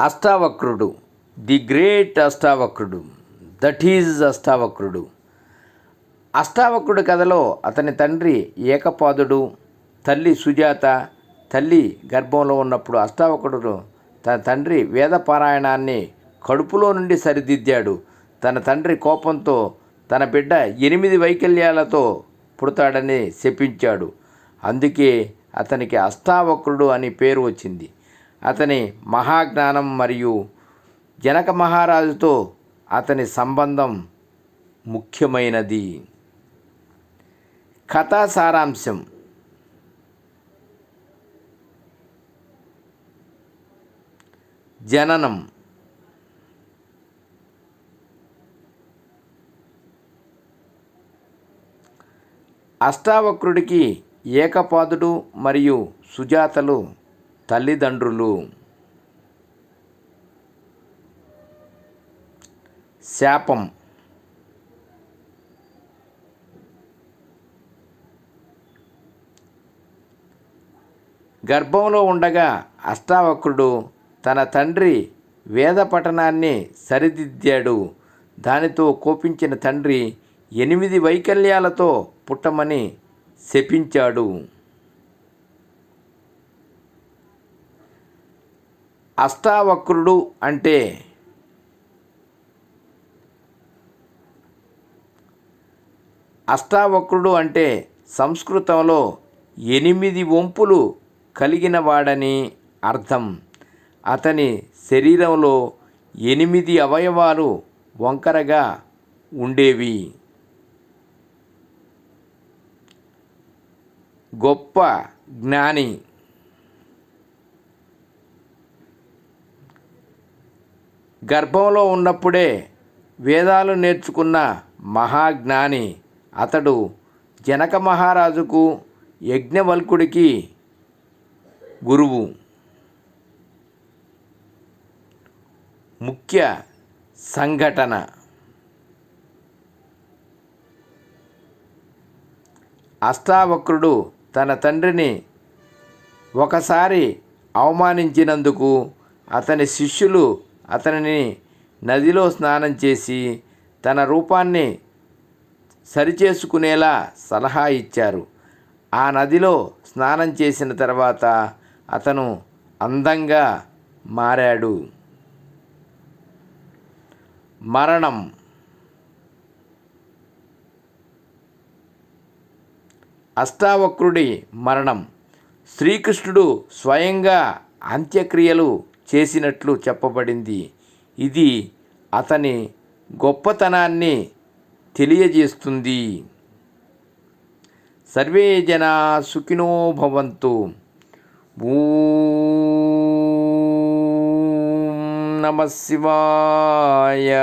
అష్టావక్రుడు. The great అష్టావక్రుడు. That is అష్టావక్రుడు. అష్టావక్రుడి కథలో అతని తండ్రి ఏకపాదుడు తల్లి సుజాత తల్లి గర్భంలో ఉన్నప్పుడు అష్టావక్రుడు తన తండ్రి వేదపారాయణాన్ని కడుపులో నుండి సరిదిద్దాడు. తన తండ్రి కోపంతో తన బిడ్డ ఎనిమిది వైకల్యాలతో పుడతాడని శపించాడు. అందుకే అతనికి అష్టావక్రుడు అని పేరు వచ్చింది. అతని మహాజ్ఞానం మరియు జనక మహారాజుతో అతని సంబంధం ముఖ్యమైనది. కథా సారాంశం. జననం. అష్టావక్రుడికి ఏకపాదుడు మరియు సుజాతలు తల్లిదండ్రులు శాపం గర్భంలో ఉండగా అష్టావక్రుడు తన తండ్రి వేద పఠనాన్ని సరిదిద్దాడు. దానితో కోపించిన తండ్రి ఎనిమిది వైకల్యాలతో పుట్టమని శపించాడు. అష్టావక్రుడు అంటే అష్టావక్రుడు అంటే సంస్కృతంలో ఎనిమిది వంపులు కలిగిన వాడని అర్థం. అతని శరీరంలో ఎనిమిది అవయవాలు వంకరగా ఉండేవి. గొప్ప జ్ఞాని గర్భంలో ఉన్నప్పుడే వేదాలు నేర్చుకున్న మహాజ్ఞాని. అతడు జనక మహారాజుకు యజ్ఞవల్కుడికి గురువు. ముఖ్య సంఘటన. అష్టావక్రుడు తన తండ్రిని ఒకసారి అవమానించినందుకు అతని శిష్యులు అతనిని నదిలో స్నానం చేసి తన రూపాన్ని సరిచేసుకునేలా సలహా ఇచ్చారు. ఆ నదిలో స్నానం చేసిన తర్వాత అతను అందంగా మారాడు. మరణం. అష్టావక్రుడి మరణం. శ్రీకృష్ణుడు స్వయంగా అంత్యక్రియలు చేసినట్లు చెప్పబడింది. ఇది అతని గొప్పతనాన్ని తెలియజేస్తుంది. సర్వే జనా సుఖినో భవంతు. నమ శివాయ.